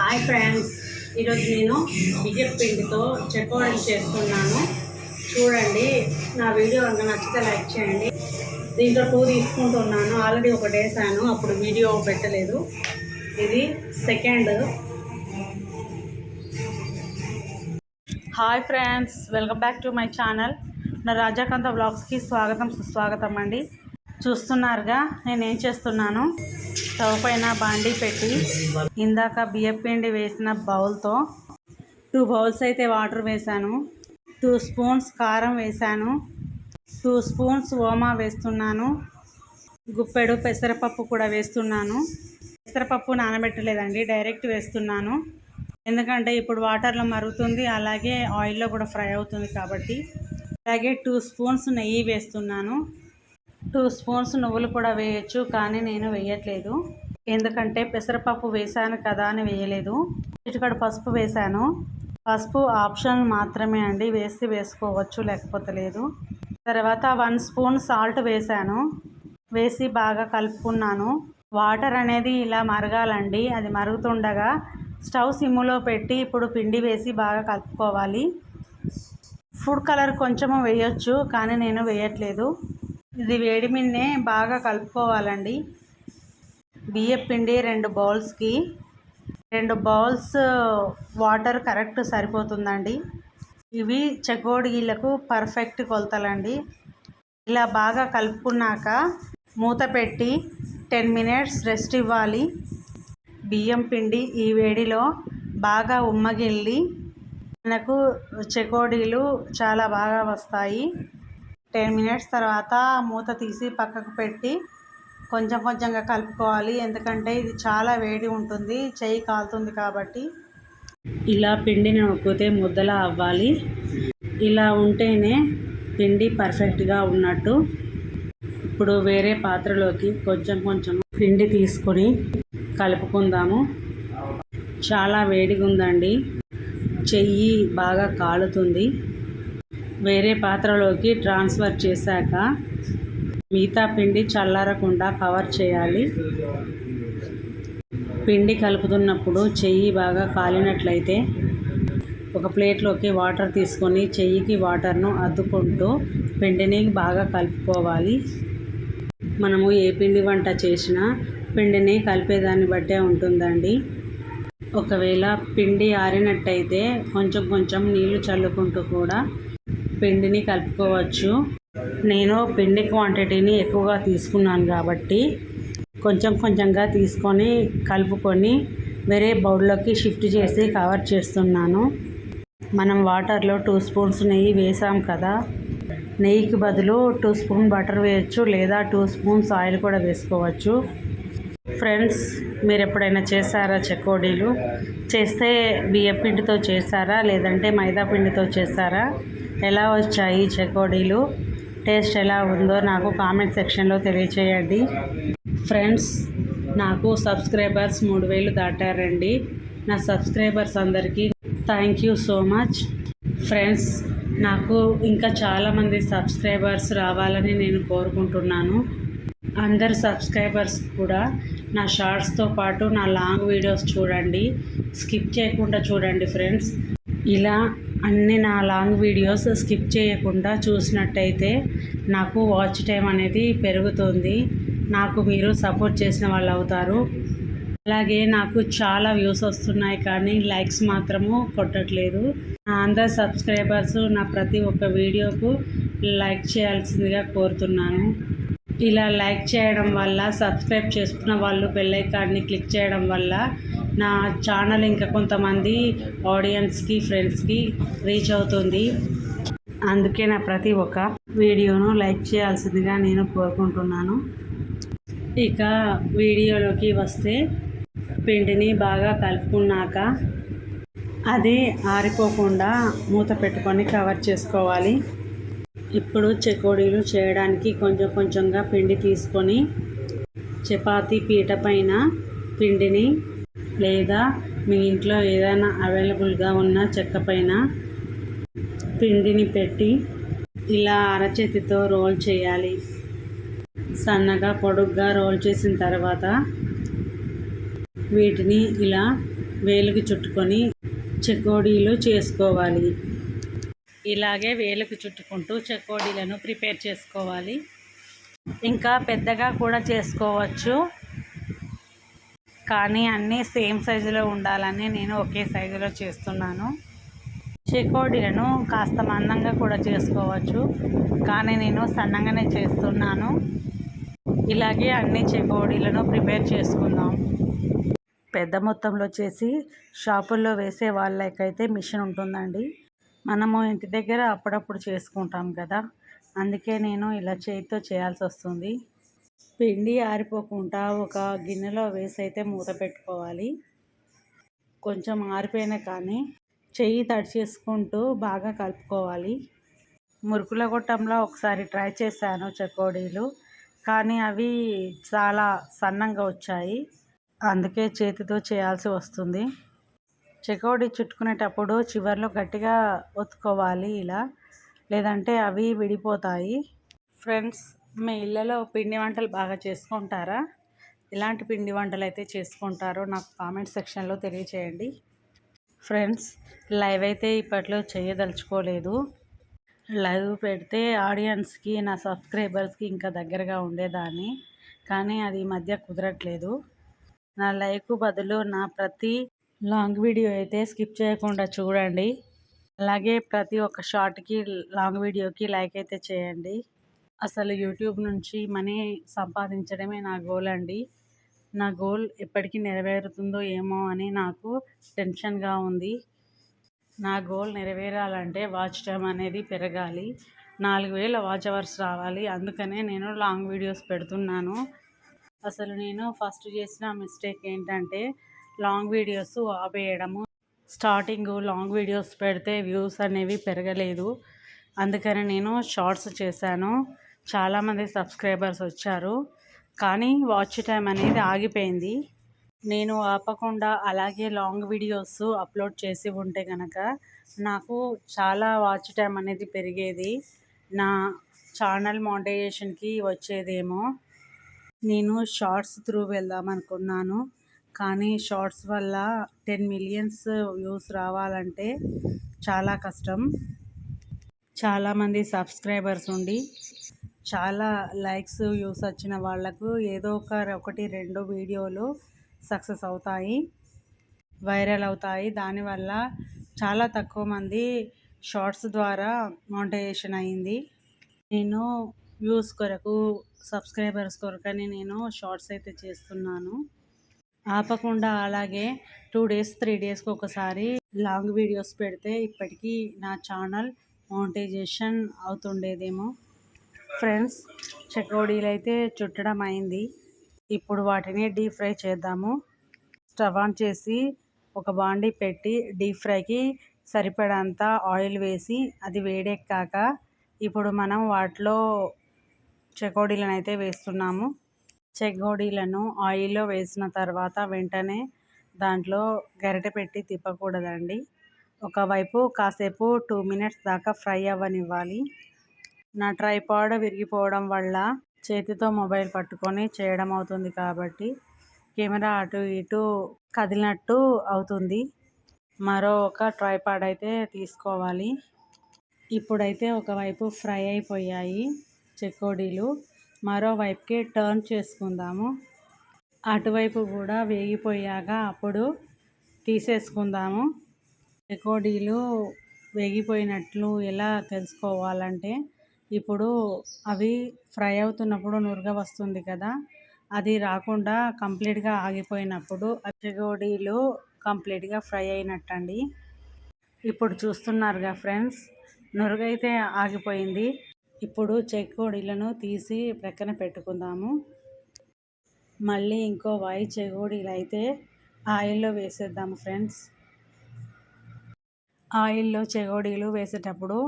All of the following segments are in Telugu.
Hi friends. ఈరోజు నేను బియ్యం పిండితో చెకోడీలు చేస్తున్నాను. చూడండి నా వీడియో కనుక నచ్చితే లైక్ చేయండి. దీంట్లో టూ తీసుకుంటున్నాను. ఆల్రెడీ ఒకటి వేసాను. అప్పుడు వీడియో పెట్టలేదు. ఇది second. Hi friends welcome back to my channel. నా రాజాకాంత బ్లాగ్స్కి స్వాగతం సుస్వాగతం అండి. చూస్తున్నారుగా నేను ఏం చేస్తున్నాను? స్టవ్ పైన బాండీ పెట్టి ఇందాక బియ్యం పిండి వేసిన బౌల్తో టూ బౌల్స్ అయితే వాటర్ వేసాను టూ స్పూన్స్ కారం వేసాను టూ స్పూన్స్ ఓమా వేస్తున్నాను. గుప్పెడు పెసరపప్పు కూడా వేస్తున్నాను. పెసరపప్పు నానబెట్టలేదండి డైరెక్ట్ వేస్తున్నాను. ఎందుకంటే ఇప్పుడు వాటర్లో మరుగుతుంది అలాగే ఆయిల్లో కూడా ఫ్రై అవుతుంది కాబట్టి. అలాగే టూ స్పూన్స్ నెయ్యి వేస్తున్నాను. టూ స్పూన్స్ నువ్వులు కూడా వేయచ్చు కానీ నేను వేయట్లేదు. ఎందుకంటే పెసరపప్పు వేసాను కదా అని వేయలేదు. ఇటుకడ పసుపు వేసాను పసుపు ఆప్షన్ మాత్రమే అండి. వేసి వేసుకోవచ్చు లేకపోతే లేదు. తర్వాత వన్ స్పూన్ సాల్ట్ వేసాను వేసి బాగా కలుపుకున్నాను. వాటర్ అనేది ఇలా మరగాలండి. అది మరుగుతుండగా స్టవ్ సిమ్ములో పెట్టి ఇప్పుడు పిండి వేసి బాగా కలుపుకోవాలి. ఫుడ్ కలర్ కొంచెము వేయొచ్చు కానీ నేను వేయట్లేదు. ఇది వేడి మిన్నే బాగా కలుపుకోవాలండి. బియ్యం పిండి రెండు బౌల్స్కి. రెండు బౌల్స్ వాటర్ కరెక్ట్ సరిపోతుందండి. ఇవి చెకోడీలకు పర్ఫెక్ట్ కొలతలండి. ఇలా బాగా కలుపుకున్నాక మూత పెట్టి టెన్ మినిట్స్ రెస్ట్ ఇవ్వాలి. బియ్యం పిండి ఈ వేడిలో బాగా ఉమ్మగిల్లి మనకు చెకోడీలు చాలా బాగా వస్తాయి. టెన్ మినిట్స్ తర్వాత మూత తీసి పక్కకు పెట్టి కొంచెం కొంచెంగా కలుపుకోవాలి. ఎందుకంటే ఇది చాలా వేడి ఉంటుంది. చెయ్యి కాలుతుంది కాబట్టి. ఇలా పిండిని నొక్కితే ముద్దలా అవ్వాలి. ఇలా ఉంటేనే పిండి పర్ఫెక్ట్గా ఉన్నట్టు. ఇప్పుడు వేరే పాత్రలోకి కొంచెం కొంచెం పిండి తీసుకొని కలుపుకుందాము. చాలా వేడిగా ఉందండి చెయ్యి బాగా కాలుతుంది. వేరే పాత్రలోకి ట్రాన్స్ఫర్ చేశాక మిగతా పిండి చల్లారకుండా కవర్ చేయాలి. పిండి కలుపుతున్నప్పుడు చెయ్యి బాగా కాలినట్లయితే ఒక ప్లేట్లోకి వాటర్ తీసుకొని చెయ్యికి వాటర్ను అద్దుకుంటూ పిండిని బాగా కలుపుకోవాలి. మనము ఏ పిండి వంట చేసినా పిండిని కలిపేదాన్ని బట్టే ఉంటుందండి. ఒకవేళ పిండి ఆరినట్టయితే కొంచెం కొంచెం నీళ్ళు చల్లుకుంటూ కూడా పిండిని కలుపుకోవచ్చు. నేను పిండి క్వాంటిటీని ఎక్కువగా తీసుకున్నాను కాబట్టి కొంచెం కొంచెంగా తీసుకొని కలుపుకొని వేరే బౌల్లోకి షిఫ్ట్ చేసి కవర్ చేస్తున్నాను. మనం వాటర్లో టూ స్పూన్స్ నెయ్యి వేసాం కదా నెయ్యికి బదులు టూ స్పూన్ బటర్ వేయచ్చు లేదా టూ స్పూన్స్ ఆయిల్ కూడా వేసుకోవచ్చు. ఫ్రెండ్స్ మీరు ఎప్పుడైనా చేశారా చెకోడీలు? చేస్తే బియ్యపిండితో చేశారా? లేదంటే మైదా పిండితో చేశారా? ఎలా వచ్చాయి చెకోడీలు? టేస్ట్ ఎలా ఉందో నాకు కామెంట్ సెక్షన్లో తెలియచేయండి. ఫ్రెండ్స్ నాకు సబ్స్క్రైబర్స్ మూడు వేలు దాటారండి. నా సబ్స్క్రైబర్స్ అందరికీ thank you so much. Friends నాకు ఇంకా చాలామంది సబ్స్క్రైబర్స్ రావాలని నేను కోరుకుంటున్నాను. అందరు సబ్స్క్రైబర్స్ కూడా నా షార్ట్స్తో పాటు నా లాంగ్ వీడియోస్ చూడండి. స్కిప్ చేయకుండా చూడండి ఫ్రెండ్స్. ఇలా అన్ని నా లాంగ్ వీడియోస్ స్కిప్ చేయకుండా చూసినట్టయితే నాకు వాచ్ టైం అనేది పెరుగుతుంది. నాకు మీరు సపోర్ట్ చేసిన వాళ్ళు అవుతారు. అలాగే నాకు చాలా వ్యూస్ వస్తున్నాయి కానీ లైక్స్ మాత్రము కొట్టట్లేదు. నా అందరు సబ్స్క్రైబర్స్ నా ప్రతి ఒక్క వీడియోకు లైక్ చేయాల్సిందిగా కోరుతున్నాను. ఇలా లైక్ చేయడం వల్ల సబ్స్క్రైబ్ చేసుకున్న వాళ్ళు బెల్ ఐకాన్ని క్లిక్ చేయడం వల్ల నా ఛానల్ ఇంకా కొంతమంది ఆడియన్స్కి ఫ్రెండ్స్కి రీచ్ అవుతుంది. అందుకే నా ప్రతి ఒక్క వీడియోను లైక్ చేయాల్సిందిగా నేను కోరుకుంటున్నాను. ఇక వీడియోలోకి వస్తే పిండిని బాగా కలుపుకున్నాక అది ఆరిపోకుండా మూత పెట్టుకొని కవర్ చేసుకోవాలి. ఇప్పుడు చెకోడీలు చేయడానికి కొంచెం కొంచెంగా పిండి తీసుకొని చపాతీ పీట పైన పిండిని లేదా మీ ఇంట్లో ఏదైనా అవైలబుల్గా ఉన్న చెక్క పైన పిండిని పెట్టి ఇలా అరచేతితో రోల్ చేయాలి. సన్నగా పొడుగ్గా రోల్ చేసిన తర్వాత వీటిని ఇలా వేలుకి చుట్టుకొని చెకోడీలు చేసుకోవాలి. ఇలాగే వేలుకు చుట్టుకుంటూ చెకోడీలను ప్రిపేర్ చేసుకోవాలి. ఇంకా పెద్దగా కూడా చేసుకోవచ్చు. కానీ అన్నీ సేమ్ సైజులో ఉండాలని నేను ఒకే సైజులో చేస్తున్నాను. చెకోడీలను కాస్త మందంగా కూడా చేసుకోవచ్చు కానీ నేను సన్నగానే చేస్తున్నాను. ఇలాగే అన్ని చెకోడీలను ప్రిపేర్ చేసుకుందాం. పెద్ద మొత్తంలో చేసి షాపుల్లో వేసే వాళ్ళకైతే మిషన్ ఉంటుందండి. మనము ఇంటి దగ్గర అప్పుడప్పుడు చేసుకుంటాం కదా. అందుకే నేను ఇలా చేతితో చేయాల్సి వస్తుంది. పిండి ఆరిపోకుండా ఒక గిన్నెలో వేసి అయితే మూత పెట్టుకోవాలి. కొంచెం ఆరిపోయినా కానీ చెయ్యి తడి చేసుకుంటూ బాగా కలుపుకోవాలి. మురుకుల గొట్టంలో ఒకసారి ట్రై చేశాను చెకోడీలు కానీ అవి చాలా సన్నంగా వచ్చాయి. అందుకే చేతితో చేయాల్సి వస్తుంది. చెకోడీ చుట్టుకునేటప్పుడు చివర్లో గట్టిగా ఒత్తుకోవాలి ఇలా లేదంటే అవి విడిపోతాయి. ఫ్రెండ్స్ మీ ఇళ్ళలో పిండి వంటలు బాగా చేసుకుంటారా? ఎలాంటి పిండి వంటలు అయితే చేసుకుంటారో నాకు కామెంట్ సెక్షన్లో తెలియచేయండి. ఫ్రెండ్స్ లైవ్ అయితే ఇప్పట్లో చేయదలుచుకోలేదు. లైవ్ పెడితే ఆడియన్స్కి నా సబ్స్క్రైబర్స్కి ఇంకా దగ్గరగా ఉండేదాన్ని. కానీ అది ఈ మధ్య కుదరట్లేదు. నా లైవ్కు బదులు నా ప్రతి లాంగ్ వీడియో అయితే స్కిప్ చేయకుండా చూడండి. అలాగే ప్రతి ఒక్క షార్ట్కి లాంగ్ వీడియోకి లైక్ అయితే చేయండి. అసలు యూట్యూబ్ నుంచి మనీ సంపాదించడమే నా గోల్ అండి. నా గోల్ ఎప్పటికీ నెరవేరుతుందో ఏమో అని నాకు టెన్షన్గా ఉంది. నా గోల్ నెరవేరాలంటే వాచ్ టైం అనేది పెరగాలి. నాలుగు వేల వాచ్ అవర్స్ రావాలి. అందుకనే నేను లాంగ్ వీడియోస్ పెడుతున్నాను. అసలు నేను ఫస్ట్ చేసిన మిస్టేక్ ఏంటంటే లాంగ్ వీడియోస్ ఆపేయడము. స్టార్టింగ్ లాంగ్ వీడియోస్ పెడితే వ్యూస్ అనేవి పెరగలేదు. అందుకని నేను షార్ట్స్ చేశాను. చాలామంది సబ్స్క్రైబర్స్ వచ్చారు. కానీ వాచ్ టైం అనేది ఆగిపోయింది. నేను ఆపకుండా అలాగే లాంగ్ వీడియోస్ అప్లోడ్ చేసి ఉంటే కనుక నాకు చాలా వాచ్ టైం అనేది పెరిగేది. నా ఛానల్ మానిటైజేషన్కి వచ్చేదేమో నేను షార్ట్స్ త్రూ వెళ్దాం అనుకున్నాను. కానీ షార్ట్స్ వల్ల టెన్ మిలియన్స్ వ్యూస్ రావాలంటే చాలా కష్టం. చాలామంది సబ్స్క్రైబర్స్ ఉండి చాలా లైక్స్ వ్యూస్ వచ్చిన వాళ్ళకు ఏదో ఒక ఒకటి రెండు వీడియోలు సక్సెస్ అవుతాయి వైరల్ అవుతాయి. దానివల్ల చాలా తక్కువ మంది షార్ట్స్ ద్వారా మోనిటైజేషన్ అయింది. నేను వ్యూస్ కొరకు సబ్స్క్రైబర్స్ కొరకని నేను షార్ట్స్ అయితే చేస్తున్నాను. ఆపకుండా అలాగే టూ డేస్ త్రీ డేస్కి ఒకసారి లాంగ్ వీడియోస్ పెడితే ఇప్పటికీ నా ఛానల్ మోనిటైజేషన్ అవుతుండేదేమో. ఫ్రెండ్స్ చెకోడీలు అయితే చుట్టడం అయింది ఇప్పుడు వాటిని డీప్ ఫ్రై చేద్దాము. స్టవ్ ఆన్ చేసి ఒక బాండీ పెట్టి డీప్ ఫ్రైకి సరిపడంత ఆయిల్ వేసి అది వేడెక్కాక ఇప్పుడు మనం వాటిలో చెకోడీలను అయితే వేస్తున్నాము. చెకోడీలను ఆయిల్లో వేసిన తర్వాత వెంటనే దాంట్లో గరిటె పెట్టి తిప్పకూడదండి. ఒకవైపు కాసేపు టూ మినిట్స్ దాకా ఫ్రై అవ్వనివ్వాలి. నా ట్రైపాడ్ విరిగిపోవడం వల్ల చేతితో మొబైల్ పట్టుకొని చేయడం అవుతుంది కాబట్టి కెమెరా అటు ఇటు కదిలినట్టు అవుతుంది. మరో ఒక ట్రైపాడ్ అయితే తీసుకోవాలి. ఇప్పుడైతే ఒకవైపు ఫ్రై అయిపోయాయి చెకోడీలు. మరోవైపుకి టర్న్ చేసుకుందాము. అటువైపు కూడా వేగిపోయాక అప్పుడు తీసేసుకుందాము. చెకోడీలు వేగిపోయినట్లు ఎలా తెలుసుకోవాలంటే ఇప్పుడు అవి ఫ్రై అవుతున్నప్పుడు నురగ వస్తుంది కదా అది రాకుండా కంప్లీట్గా ఆగిపోయినప్పుడు అచ్చగోడీలు కంప్లీట్గా ఫ్రై అయినట్టండి. ఇప్పుడు చూస్తున్నారుగా ఫ్రెండ్స్ నురుగైతే ఆగిపోయింది. ఇప్పుడు చెకోడీలను తీసి ప్రక్కన పెట్టుకుందాము. మళ్ళీ ఇంకో వాయి చెగోడీలు అయితే ఆయిల్లో వేసేద్దాము ఫ్రెండ్స్. ఆయిల్లో చెగోడీలు వేసేటప్పుడు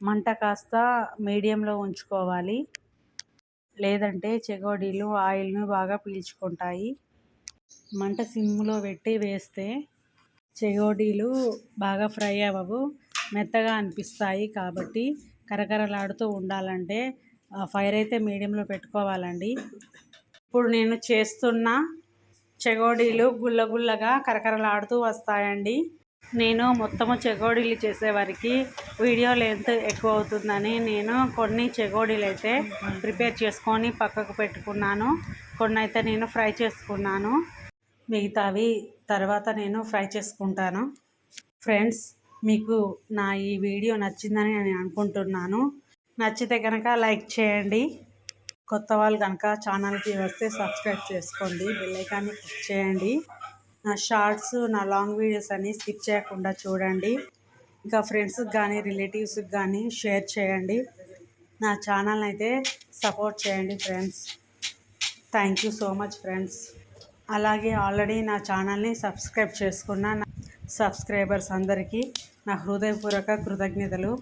మంట కాస్త మీడియంలో ఉంచుకోవాలి. లేదంటే చెగోడీలు ఆయిల్ను బాగా పీల్చుకుంటాయి. మంట సిమ్లో పెట్టి వేస్తే చెగోడీలు బాగా ఫ్రై అవ్వవు మెత్తగా అనిపిస్తాయి కాబట్టి కరకరలాడుతూ ఉండాలంటే ఫైర్ అయితే మీడియంలో పెట్టుకోవాలండి. ఇప్పుడు నేను చేస్తున్న చెగోడీలు గుల్లగుల్లగా కరకరలాడుతూ వస్తాయండి. నేను మొత్తము చెగోడీలు చేసేవారికి వీడియో లెంత్ ఎక్కువ అవుతుందని నేను కొన్ని చెగోడీలు అయితే ప్రిపేర్ చేసుకొని పక్కకు పెట్టుకున్నాను. కొన్ని అయితే నేను ఫ్రై చేసుకున్నాను. మిగతావి తర్వాత నేను ఫ్రై చేసుకుంటాను. ఫ్రెండ్స్ మీకు నా ఈ వీడియో నచ్చిందని నేను అనుకుంటున్నాను. నచ్చితే కనుక లైక్ చేయండి. కొత్త వాళ్ళు కనుక ఛానల్కి వస్తే సబ్స్క్రైబ్ చేసుకోండి. బెల్ క్లిక్ చేయండి. నా షార్ట్స్ నా లాంగ్ వీడియోస్ అన్ని స్కిప్ చేయకుండా చూడండి. ఇంకా ఫ్రెండ్స్కి కానీ రిలేటివ్స్కి కానీ షేర్ చేయండి. నా ఛానల్ అయితే సపోర్ట్ చేయండి friends. Thank you so much friends. అలాగే ఆల్రెడీ నా ఛానల్ని సబ్స్క్రైబ్ చేసుకున్న నా సబ్స్క్రైబర్స్ అందరికీ నా హృదయపూర్వక కృతజ్ఞతలు.